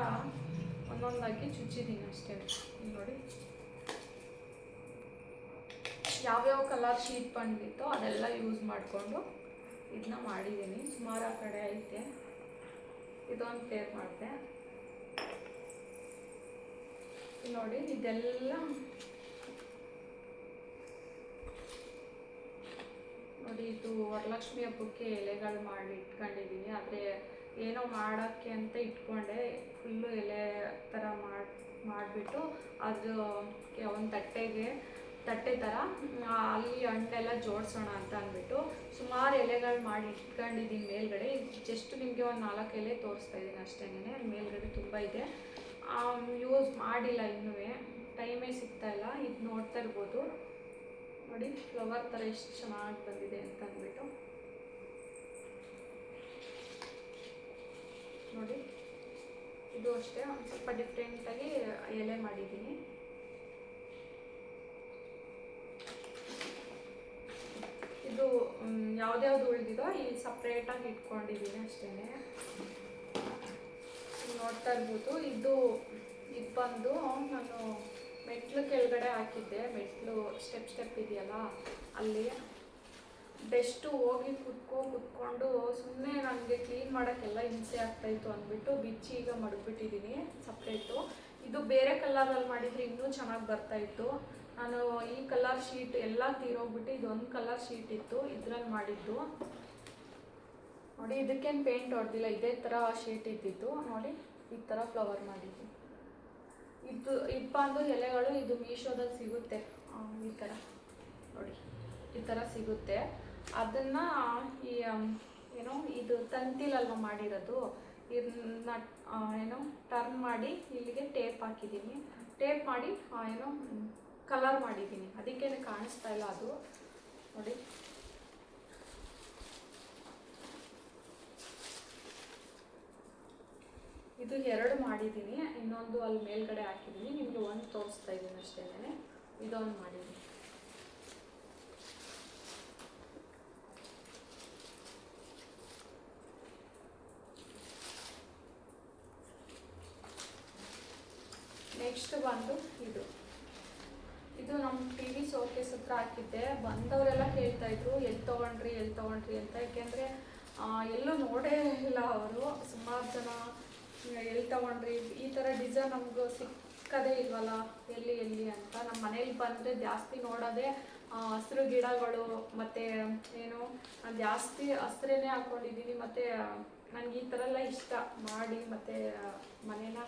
A: ಒಂದೊಂದಾಗಿ ಚುಚ್ಚಿದ್ದೀನಿ ಅಷ್ಟೇ. ನೋಡಿ. ಯಾವ್ಯಾವ ಕಲರ್ ಶೀಟ್ ಬಂದಿತ್ತೋ ಅದೆಲ್ಲ ಯೂಸ್ ಮಾಡಿಕೊಂಡು ಇದನ್ನ ಮಾಡಿದ್ದೀನಿ ಸುಮಾರು ಆ ಕಡೆ ಐತೆ. ಇದೊಂದು ಪೇರ್ ಮಾಡಿದೆ. ನೋಡಿ, ಇದೆಲ್ಲ ನೋಡಿ, ಇದು ವರಲಕ್ಷ್ಮಿ ಹಬ್ಬಕ್ಕೆ ಎಲೆಗಳು ಮಾಡಿ ಇಟ್ಕೊಂಡಿದ್ದೀನಿ ಆದರೆ ಏನೋ ಮಾಡೋಕ್ಕೆ ಅಂತ ಇಟ್ಕೊಂಡೆ. ಫುಲ್ಲು ಎಲೆ ಥರ ಮಾಡಿ, ಮಾಡಿಬಿಟ್ಟು ಅದು ಒಂದು ತಟ್ಟೆಗೆ ತಟ್ಟೆ ಥರ ಅಲ್ಲಿ ಹಣ್ಣೆಲ್ಲ ಜೋಡಿಸೋಣ ಅಂತ ಅಂದ್ಬಿಟ್ಟು ಸುಮಾರು ಎಲೆಗಳು ಮಾಡಿ ಇಟ್ಕೊಂಡಿದ್ದೀನಿ ಮೇಲ್ಗಡೆ. ಜಸ್ಟ್ ನಿಮಗೆ ಒಂದು ನಾಲ್ಕು ಎಲೆ ತೋರಿಸ್ತಾ ಇದ್ದೀನಿ ಅಷ್ಟೇನೆ ಮೇಲ್ಗಡೆ ತುಂಬ ಇದೆ. ಯೂಸ್ ಮಾಡಿಲ್ಲ ಇನ್ನೂ ಟೈಮೇ ಸಿಗ್ತಾ ಇಲ್ಲ. ಇದು ನೋಡ್ತಾ ಇರ್ಬೋದು. ನೋಡಿ, ಫ್ಲವರ್ ಥರ ಎಷ್ಟು ಚೆನ್ನಾಗಿ ಬಂದಿದೆ ಅಂತ ಅಂದ್ಬಿಟ್ಟು. ನೋಡಿ, ಇದು ಅಷ್ಟೇ. ಒಂದು ಸ್ವಲ್ಪ ಡಿಫ್ರೆಂಟಾಗಿ ಎಲೆ ಮಾಡಿದ್ದೀನಿ ಇದು ಯಾವ್ದ್ಯಾವ್ದು ಉಳಿದಿದೋ ಇಲ್ಲಿ ಸಪ್ರೇಟಾಗಿ ಇಟ್ಕೊಂಡಿದ್ದೀನಿ ಅಷ್ಟೇ ನೋಡ್ತಾ ಇರ್ಬೋದು. ಇದು ಇದು ಬಂದು ನಾನು ಮೆಟ್ಲು ಕೆಳಗಡೆ ಹಾಕಿದ್ದೆ. ಮೆಟ್ಲು ಸ್ಟೆಪ್ ಸ್ಟೆಪ್ ಇದೆಯಲ್ಲ, ಅಲ್ಲಿ. ಬೆಸ್ಟು ಹೋಗಿ ಕುತ್ಕೊ, ಕುತ್ಕೊಂಡು ಸುಮ್ಮನೆ ನನಗೆ ಕ್ಲೀನ್ ಮಾಡೋಕ್ಕೆಲ್ಲ ಹಿಂಸೆ ಆಗ್ತಾಯಿತ್ತು ಅಂದ್ಬಿಟ್ಟು ಬಿಚ್ಚಿ ಈಗ ಮಡಗ್ಬಿಟ್ಟಿದ್ದೀನಿ ಸಪ್ರೇಟು ಇದು ಬೇರೆ ಕಲರಲ್ಲಿ ಮಾಡಿದರೆ ಇನ್ನೂ ಚೆನ್ನಾಗಿ ಬರ್ತಾಯಿತ್ತು ನಾನು ಈ ಕಲರ್ ಶೀಟ್ ಎಲ್ಲ ತೀರೋಗ್ಬಿಟ್ಟು ಇದೊಂದು ಕಲರ್ ಶೀಟ್ ಇತ್ತು, ಇದ್ರಲ್ಲಿ ಮಾಡಿದ್ದು. ನೋಡಿ, ಇದಕ್ಕೇನು ಪೇಂಟ್ ಹೊಡೆದಿಲ್ಲ, ಇದೇ ಥರ ಶೀಟ್ ಇದ್ದಿತ್ತು. ನೋಡಿ, ಈ ಥರ ಫ್ಲವರ್ ಮಾಡಿದ್ದು. ಇದು ಇದು ಬಂದು ಎಲೆಗಳು ಇದು ಮೀಶೋದಲ್ಲಿ ಸಿಗುತ್ತೆ. ಈ ಥರ ನೋಡಿ, ಈ ಥರ ಸಿಗುತ್ತೆ. ಅದನ್ನು ಈ ಏನೋ, ಇದು ತಂತಿಲಲ್ವ ಮಾಡಿರೋದು. ಇದನ್ನ ಏನೋ ಟರ್ನ್ ಮಾಡಿ ಇಲ್ಲಿಗೆ ಟೇಪ್ ಹಾಕಿದ್ದೀನಿ. ಟೇಪ್ ಮಾಡಿ ಏನೋ ಕಲರ್ ಮಾಡಿದ್ದೀನಿ. ಅದಕ್ಕೇನೆ ಕಾಣಿಸ್ತಾ ಇಲ್ಲ ಅದು. ನೋಡಿ. ಇದು ಎರಡು ಮಾಡಿದ್ದೀನಿ. ಇನ್ನೊಂದು ಅಲ್ಲಿ ಮೇಲ್ಗಡೆ ಹಾಕಿದ್ದೀನಿ. ನಿಮಗೆ ಒಂದು ತೋರಿಸ್ತಾ ಇದ್ದೀನಿ ಅಷ್ಟೇ ಇದೊಂದು ಮಾಡಿದ್ದೀನಿ ನೆಕ್ಸ್ಟ್ ಬಂದು ಇದು ಇದು ನಮ್ಮ ಟಿ ವಿ ಶೋಕೇಸ್ ಹತ್ರ ಹಾಕಿದ್ದೆ ಬಂದವರೆಲ್ಲ ಕೇಳ್ತಾ ಇದ್ರು ಎಲ್ಲಿ ತೊಗೊಂಡ್ರಿ ಅಂತ. ಯಾಕೆಂದರೆ ಎಲ್ಲೂ ನೋಡೇ ಇಲ್ಲ ಅವರು. ಸುಮಾರು ಜನ ಎಲ್ಲಿ ತೊಗೊಂಡ್ರಿ? ಈ ಥರ ಡಿಸೈನ್ ನಮ್ಗೆ ಸಿಕ್ಕದೇ ಇಲ್ವಲ್ಲ? ಎಲ್ಲಿ ಎಲ್ಲಿ ಅಂತ. ನಮ್ಮ ಮನೇಲಿ ಬಂದರೆ ಜಾಸ್ತಿ ನೋಡೋದೇ ಹಸಿರು ಗಿಡಗಳು, ಮತ್ತು, ಏನು ಜಾಸ್ತಿ ಹಸ್ರೇ ಹಾಕ್ಕೊಂಡಿದ್ದೀನಿ ಮತ್ತು ನನಗೆ ಈ ಥರ ಎಲ್ಲ ಇಷ್ಟ. ಮಾಡಿ, ಮತ್ತು ಮನೇನ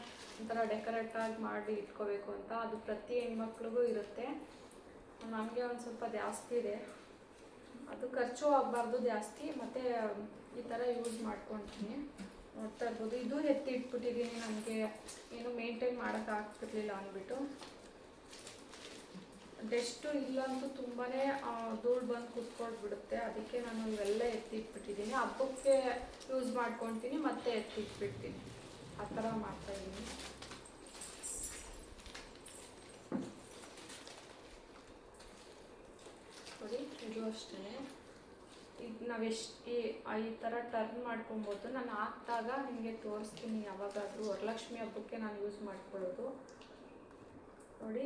A: ಒಂಥರ ಡೆಕೋರೇಟಾಗಿ ಮಾಡಿ ಇಟ್ಕೋಬೇಕು ಅಂತ. ಅದು ಪ್ರತಿ ಹೆಣ್ಮಕ್ಳಿಗೂ ಇರುತ್ತೆ. ನಮಗೆ ಒಂದು ಸ್ವಲ್ಪ ಜಾಸ್ತಿ ಇದೆ. ಅದು ಖರ್ಚು ಆಗಬಾರ್ದು ಜಾಸ್ತಿ, ಮತ್ತು ಈ ಥರ ಯೂಸ್ ಮಾಡ್ಕೊತೀನಿ. ನೋಡ್ತಾ ಇರ್ಬೋದು. ಇದು ಎತ್ತಿ ಇಟ್ಬಿಟ್ಟಿದ್ದೀನಿ ನನಗೆ ಏನು ಮೇಂಟೈನ್ ಮಾಡೋಕ್ಕಾಗ್ತಿರ್ಲಿಲ್ಲ ಅಂದ್ಬಿಟ್ಟು. ಡಸ್ಟು ಇಲ್ಲಂತೂ ತುಂಬಾ ಧೂಳು ಬಂದು ಕುತ್ಕೊಳ್ಬಿಡುತ್ತೆ. ಅದಕ್ಕೆ ನಾನು ಇವೆಲ್ಲ ಎತ್ತಿ ಇಟ್ಬಿಟ್ಟಿದ್ದೀನಿ ಹಬ್ಬಕ್ಕೆ ಯೂಸ್ ಮಾಡ್ಕೊತೀನಿ, ಮತ್ತೆ ಎತ್ತಿ ಇಟ್ಬಿಡ್ತೀನಿ. ಆ ಥರ ಮಾಡ್ತಾಯಿದ್ದೀನಿ ನೋಡಿ ಇದು ಅಷ್ಟೇ. ಈಗ ನಾವು ಈ ಈ ಥರ ಟರ್ನ್ ಮಾಡ್ಕೊಬೋದು. ನಾನು ಹಾಕ್ದಾಗ ನಿಮಗೆ ತೋರಿಸ್ತೀನಿ ಯಾವಾಗಾದರೂ. ವರಲಕ್ಷ್ಮಿ ಹಬ್ಬಕ್ಕೆ ನಾನು ಯೂಸ್ ಮಾಡ್ಕೊಳ್ಳೋದು. ನೋಡಿ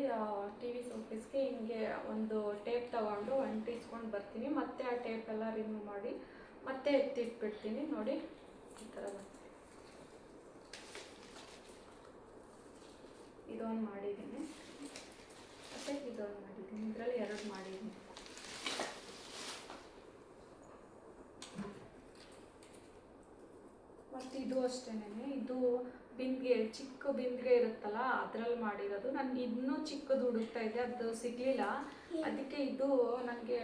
A: ಟಿ ವಿ ಸೋಫೀಸ್ಗೆ ಹಿಂಗೆ ಒಂದು ಟೇಪ್ ತಗೊಂಡು ಅಂಟಿಸ್ಕೊಂಡು ಬರ್ತೀನಿ. ಮತ್ತೆ ಆ ಟೇಪ್ ಎಲ್ಲ ರಿಮೂವ್ ಮಾಡಿ ಮತ್ತೆ ಎತ್ತಿಟ್ಬಿಡ್ತೀನಿ. ನೋಡಿ, ಈ ಥರ ಬರ್ತೀನಿ ಇದೊಂದು ಮಾಡಿದ್ದೀನಿ. ಮತ್ತು ಇದೊಂದು ಮಾಡಿದ್ದೀನಿ. ಇದರಲ್ಲಿ ಎರಡು ಮಾಡಿದ್ದೀನಿ ಮತ್ತು ಇದು ಅಷ್ಟೇನೆ ಇದು ಬಿಂದಿಗೆ ಚಿಕ್ಕ ಬಿಂದಿಗೆ ಇರುತ್ತಲ್ಲ ಅದ್ರಲ್ಲಿ ಮಾಡಿರೋದು. ನಾನು ಇನ್ನೂ ಚಿಕ್ಕದು ಹುಡುಕ್ತಾ ಇದ್ದೆ ಅದು ಸಿಗಲಿಲ್ಲ. ಅದಕ್ಕೆ ಇದು ನನಗೆ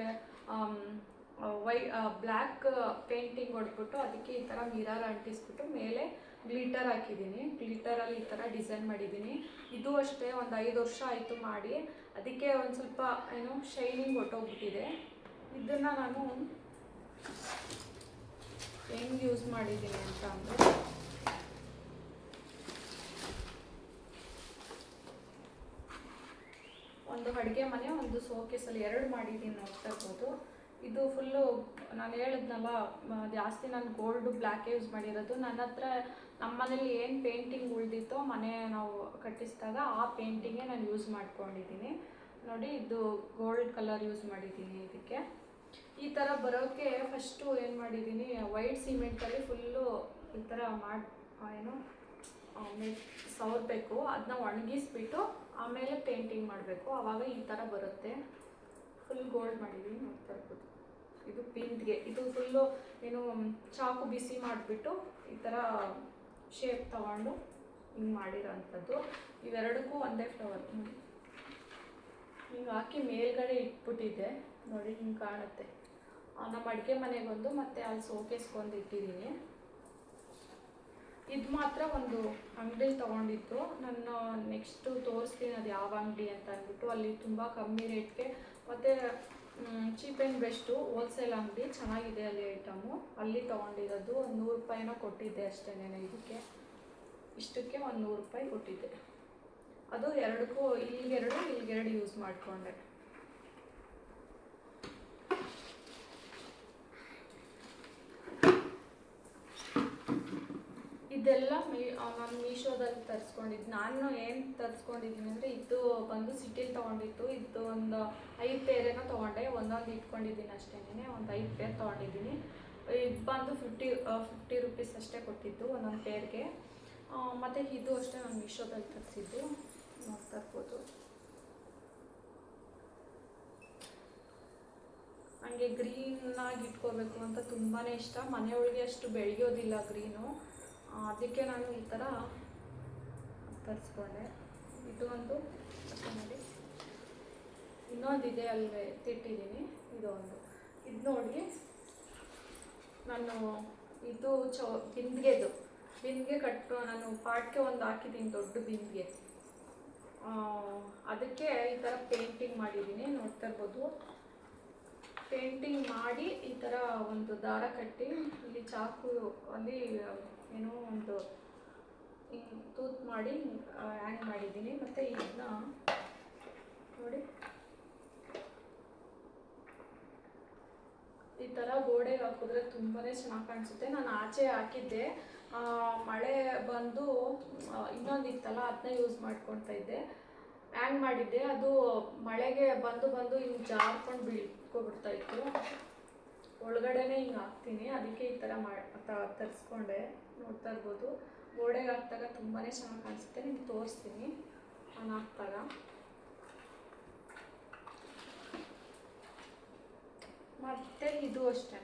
A: ವೈ ಬ್ಲ್ಯಾಕ್ ಪೇಂಟಿಂಗ್ ಹೊಡ್ಬಿಟ್ಟು ಅದಕ್ಕೆ ಈ ಥರ ಮಿರರ್ ಅಂಟಿಸ್ಬಿಟ್ಟು ಮೇಲೆ ಗ್ಲಿಟರ್ ಹಾಕಿದ್ದೀನಿ. ಗ್ಲಿಟರಲ್ಲಿ ಈ ಥರ ಡಿಸೈನ್ ಮಾಡಿದ್ದೀನಿ. ಇದು ಅಷ್ಟೇ ಒಂದು ಐದು ವರ್ಷ ಆಯಿತು ಮಾಡಿ. ಅದಕ್ಕೆ ಒಂದು ಸ್ವಲ್ಪ ಏನು ಶೈನಿಂಗ್ ಹೊಟ್ಟೋಗ್ಬಿಟ್ಟಿದೆ ಇದನ್ನು ನಾನು ಹೆಂಗೆ ಯೂಸ್ ಮಾಡಿದ್ದೀನಿ ಅಂತ ಅಂದರೆ ಒಂದು ಅಡುಗೆ ಮನೆ, ಒಂದು ಸೋಕೇಸಲ್ಲಿ ಎರಡು ಮಾಡಿದ್ದೀನಿ ನೋಡ್ತಾ ಇರ್ಬೋದು ಇದು ಫುಲ್ಲು ನಾನು ಹೇಳಿದ್ನಲ್ಲ ಜಾಸ್ತಿ ನಾನು ಗೋಲ್ಡು ಬ್ಲ್ಯಾಕ್ ಯೂಸ್ ಮಾಡಿರೋದು. ನನ್ನ ಹತ್ರ ನಮ್ಮ ಮನೇಲಿ ಏನು ಪೇಂಟಿಂಗ್ ಉಳಿದಿತ್ತೋ ಮನೆ ನಾವು ಕಟ್ಟಿಸಿದಾಗ ಆ ಪೇಂಟಿಂಗೇ ನಾನು ಯೂಸ್ ಮಾಡ್ಕೊಂಡಿದ್ದೀನಿ ನೋಡಿ, ಇದು ಗೋಲ್ಡ್ ಕಲರ್ ಯೂಸ್ ಮಾಡಿದ್ದೀನಿ ಇದಕ್ಕೆ. ಈ ಥರ ಬರೋಕ್ಕೆ ಫಸ್ಟು ಏನು ಮಾಡಿದ್ದೀನಿ ವೈಟ್ ಸಿಮೆಂಟಲ್ಲಿ ಫುಲ್ಲು ಈ ಥರ ಮಾಡಿ ಏನು ಸವರಬೇಕು ಅದನ್ನ ಒಣಗಿಸ್ಬಿಟ್ಟು ಆಮೇಲೆ ಪೇಂಟಿಂಗ್ ಮಾಡಬೇಕು. ಆವಾಗ ಈ ಥರ ಬರುತ್ತೆ. ಫುಲ್ ಗೋಲ್ಡ್ ಮಾಡಿದ್ದೀನಿ ನೋಡ್ತಾ ಇದು ಪಿಂತ್ಗೆ ಇದು ಫುಲ್ಲು ಏನು ಚಾಕು ಬಿಸಿ ಮಾಡಿಬಿಟ್ಟು ಈ ಥರ ಶೇಪ್ ತಗೊಂಡು ಹಿಂಗೆ ಮಾಡಿರೋ ಅಂಥದ್ದು ಇವೆರಡಕ್ಕೂ ಒಂದೇ ಫ್ಲವರ್ ಹಿಂಗೆ ಹಾಕಿ ಮೇಲ್ಗಡೆ ಇಟ್ಬಿಟ್ಟಿದ್ದೆ ನೋಡಿ ಹಿಂಗೆ ಕಾಣುತ್ತೆ. ನಮ್ಮ ಅಡುಗೆ ಮನೆಗೊಂದು ಮತ್ತೆ ಅಲ್ಲಿ ಸೋಕೇಸ್ಕೊಂಡು ಇಟ್ಟಿದ್ದೀನಿ. ಇದು ಮಾತ್ರ ಒಂದು ಅಂಗಡಿಲಿ ತೊಗೊಂಡಿತ್ತು ನಾನು ನೆಕ್ಸ್ಟು ತೋರಿಸ್ತೀನಿ ಅದು ಯಾವ ಅಂಗಡಿ ಅಂತ ಅಂದ್ಬಿಟ್ಟು. ಅಲ್ಲಿ ತುಂಬ ಕಮ್ಮಿ ರೇಟ್ಗೆ ಮತ್ತು ಚೀಪ್ ಆ್ಯಂಡ್ ಬೆಸ್ಟು ಹೋಲ್ಸೇಲ್ ಅಂಗಡಿ ಚೆನ್ನಾಗಿದೆ ಅಲ್ಲಿ ಐಟಮು. ಅಲ್ಲಿ ತೊಗೊಂಡಿರೋದು ಒಂದು ನೂರು ರೂಪಾಯಿನೋ ಕೊಟ್ಟಿದ್ದೆ ಅಷ್ಟೇ ಇದಕ್ಕೆ. ಇಷ್ಟಕ್ಕೆ ಒಂದು ನೂರು ರೂಪಾಯಿ ಕೊಟ್ಟಿದ್ದೆ. ಅದು ಎರಡಕ್ಕೂ ಇಲ್ಲಿಗೆರಡು ಇಲ್ಲಿಗೆರಡು ಯೂಸ್ ಮಾಡಿಕೊಂಡೆ. ಇದೆಲ್ಲ ಮೀ ನಾನು ಮೀಶೋದಲ್ಲಿ ತರಿಸ್ಕೊಂಡಿದ್ದು. ನಾನು ಏನು ತರಿಸ್ಕೊಂಡಿದ್ದೀನಿ ಅಂದರೆ, ಇದು ಬಂದು ಸಿಟಿಲಿ ತೊಗೊಂಡಿತ್ತು ಇದು ಒಂದು ಐದು ಪೇರೇನೋ ತೊಗೊಂಡೆ. ಒಂದೊಂದು ಇಟ್ಕೊಂಡಿದ್ದೀನಿ ಅಷ್ಟೇನೆ ಒಂದು ಐದು ಪೇರ್ ತೊಗೊಂಡಿದ್ದೀನಿ. ಇದು ಬಂದು ಫಿಫ್ಟಿ ಫಿಫ್ಟಿ ರುಪೀಸ್ ಅಷ್ಟೇ ಕೊಟ್ಟಿದ್ದು ಒಂದೊಂದು ಪೇರ್ಗೆ. ಮತ್ತು ಇದು ಅಷ್ಟೇ ನಾನು ಮೀಶೋದಲ್ಲಿ ತರಿಸಿದ್ದು. ನೋಡ್ತಾ ಇರ್ಬೋದು ನನಗೆ ಗ್ರೀನಾಗಿ ಇಟ್ಕೋಬೇಕು ಅಂತ ತುಂಬಾ ಇಷ್ಟ. ಮನೆಯೊಳಗೆ ಅಷ್ಟು ಬೆಳೆಯೋದಿಲ್ಲ ಗ್ರೀನು. ಅದಕ್ಕೆ ನಾನು ಈ ಥರ ತರಿಸ್ಕೊಂಡೆ. ಇದು ಒಂದು ಇನ್ನೊಂದು ಇದೆ ಅಲ್ಲಿ ತಿಟ್ಟಿದ್ದೀನಿ. ಇದು ಒಂದು. ಇದು ನೋಡಿ, ನಾನು ಇದು ಚೌ, ಬಿಂದಿಗೆದು. ಬಿಂದಿಗೆ ಕಟ್ಟು, ನಾನು ಪಾಟ್ಗೆ ಒಂದು ಹಾಕಿದ್ದೀನಿ, ದೊಡ್ಡ ಬಿಂದಿಗೆ. ಅದಕ್ಕೆ ಈ ಥರ ಪೇಂಟಿಂಗ್ ಮಾಡಿದ್ದೀನಿ, ನೋಡ್ತಾ ಇರ್ಬೋದು. ಪೇಂಟಿಂಗ್ ಮಾಡಿ ಈ ಥರ ಒಂದು ದಾರ ಕಟ್ಟಿ, ಇಲ್ಲಿ ಚಾಕು, ಅಲ್ಲಿ ಏನೋ ಒಂದು ತೂತು ಮಾಡಿ ಹ್ಯಾಂಗ್ ಮಾಡಿದ್ದೀನಿ. ಮತ್ತು ಇದನ್ನ ನೋಡಿ. ಈ ಥರ ಗೋಡೆಗೆ ಹಾಕಿದ್ರೆ ತುಂಬಾ ಚೆನ್ನಾಗಿ ಕಾಣಿಸುತ್ತೆ. ನಾನು ಆಚೆ ಹಾಕಿದ್ದೆ. ಮಳೆ ಬಂದು ಇನ್ನೊಂದು ಇತ್ತಲ್ಲ ಅದನ್ನ ಯೂಸ್ ಮಾಡ್ಕೊಳ್ತಾ ಇದ್ದೆ. ಹ್ಯಾಂಗ್ ಮಾಡಿದ್ದೆ. ಅದು ಮಳೆಗೆ ಬಂದು ಬಂದು ಹಿಂಗೆ ಜಾರ್ಕೊಂಡು ಬೀಳ್ಕೊಬಿಡ್ತಾ ಇತ್ತು. ಒಳಗಡೆನೆ ಹಿಂಗೆ ಹಾಕ್ತೀನಿ. ಅದಕ್ಕೆ ಈ ಥರ ಮಾಡಿ ತರಿಸ್ಕೊಂಡೆ. ನೋಡ್ತಾ ಇರ್ಬೋದು ಗೋಡೆಗೆ ಹಾಕ್ದಾಗ ತುಂಬಾ ಚೆನ್ನಾಗಿ ಕಾಣಿಸುತ್ತೆ. ನಿಮ್ಗೆ ತೋರಿಸ್ತೀನಿ. ನಾನು ಹಾಕ್ದಾಗ. ಮತ್ತು ಇದು ಅಷ್ಟೇ.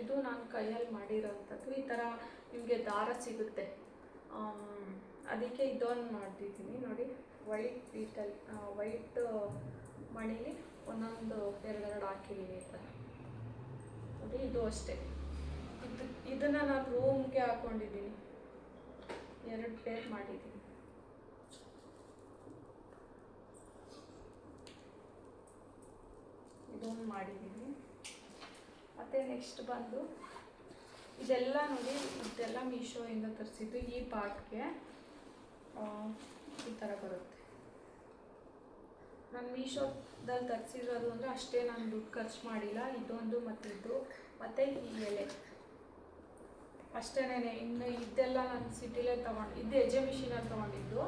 A: ಇದು ನಾನು ಕೈಯಲ್ಲಿ ಮಾಡಿರೋವಂಥದ್ದು ಈ ಥರ ನಿಮಗೆ ದಾರ ಸಿಗುತ್ತೆ. ಅದಕ್ಕೆ ಇದೊಂದು ಮಾಡ್ತಿದ್ದೀನಿ. ನೋಡಿ, ವೈಟ್ ಬೀಟಲ್ ವೈಟ್ ಮಣಿಲಿ ಒಂದೊಂದು ಎರಡೆರಡು ಹಾಕಿದ್ದೀನಿ ಈ ಥರ. ನೋಡಿ, ಇದು ಅಷ್ಟೇ. ಇದನ್ನು ನಾನು ರೂಮ್ಗೆ ಹಾಕೊಂಡಿದ್ದೀನಿ. ಎರಡು ಪೇರ್ ಮಾಡಿದ್ದೀನಿ. ಇದೊಂದು ಮಾಡಿದ್ದೀನಿ. ಮತ್ತು ನೆಕ್ಸ್ಟ್ ಬಂದು ಇದೆಲ್ಲ ನೋಡಿ, ಇದೆಲ್ಲ ಮೀಶೋಯಿಂದ ತರಿಸಿದ್ದು ಈ ಪಾಟ್ಗೆ ಈ ಥರ ಬರುತ್ತೆ. ನಾನು ಮೀಶೋದಲ್ಲಿ ತರಿಸಿರೋದು ಅಂದರೆ ಅಷ್ಟೇ ನಾನು ದುಡ್ಡು ಖರ್ಚು ಮಾಡಿಲ್ಲ. ಇದೊಂದು ಮತ್ತಿದ್ದು ಮತ್ತು ಈ ಎಲೆ. ಅಷ್ಟೇನೆ ಇನ್ನು ಇದೆಲ್ಲ ನಾನು ಸಿಟಿಲೇ ತಗೊಂಡು, ಇದು ಎಜೆ ಮಿಷಿನಲ್ಲಿ ತೊಗೊಂಡಿದ್ದು,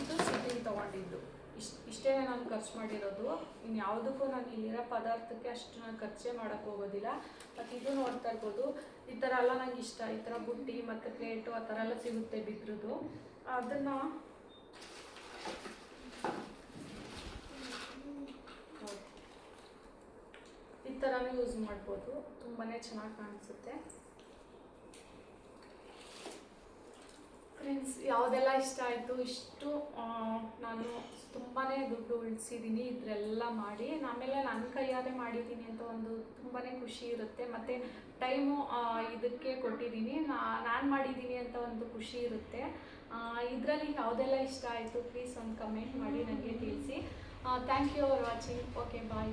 A: ಇದು ಸಿಟಿಲಿ ತೊಗೊಂಡಿದ್ದು. ಇಷ್ಟು ಇಷ್ಟೇ ನಾನು ಖರ್ಚು ಮಾಡಿರೋದು. ಇನ್ನು ಯಾವುದಕ್ಕೂ ನಾನು ಇಲ್ಲಿರೋ ಪದಾರ್ಥಕ್ಕೆ ಅಷ್ಟು ನಾನು ಖರ್ಚೇ ಮಾಡೋಕ್ಕೆ ಹೋಗೋದಿಲ್ಲ. ಮತ್ತು ಇದು ನೋಡ್ತಾ ಇರ್ಬೋದು. ಈ ಥರ ಎಲ್ಲ ನಂಗೆ ಇಷ್ಟ. ಈ ಥರ ಬುಟ್ಟಿ ಮತ್ತು ಪ್ಲೇಟು ಆ ಥರ ಎಲ್ಲ ಸಿಗುತ್ತೆ ಬಿದ್ರದ್ದು ಅದನ್ನು ಈ ಥರನೂ ಯೂಸ್ ಮಾಡ್ಬೋದು. ತುಂಬಾ ಚೆನ್ನಾಗಿ ಕಾಣಿಸುತ್ತೆ. ಫ್ರೆಂಡ್ಸ್ ಯಾವುದೆಲ್ಲ ಇಷ್ಟ ಆಯಿತು, ಇಷ್ಟು ನಾನು ತುಂಬಾ ದುಡ್ಡು ಉಳಿಸಿದ್ದೀನಿ ಇದರೆಲ್ಲ ಮಾಡಿ, ಆಮೇಲೆ ನನ್ನ ಕೈಯಾರೆ ಮಾಡಿದ್ದೀನಿ ಅಂತ ಒಂದು ತುಂಬಾ ಖುಷಿ ಇರುತ್ತೆ. ಮತ್ತು ಟೈಮು ಇದಕ್ಕೆ ಕೊಟ್ಟಿದ್ದೀನಿ ನಾನು ಮಾಡಿದ್ದೀನಿ ಅಂತ ಒಂದು ಖುಷಿ ಇರುತ್ತೆ. ಇದರಲ್ಲಿ ಯಾವುದೆಲ್ಲ ಇಷ್ಟ ಆಯಿತು ಪ್ಲೀಸ್ ಒಂದು ಕಮೆಂಟ್ ಮಾಡಿ ನನಗೆ ತಿಳಿಸಿ. Thank you for watching okay bye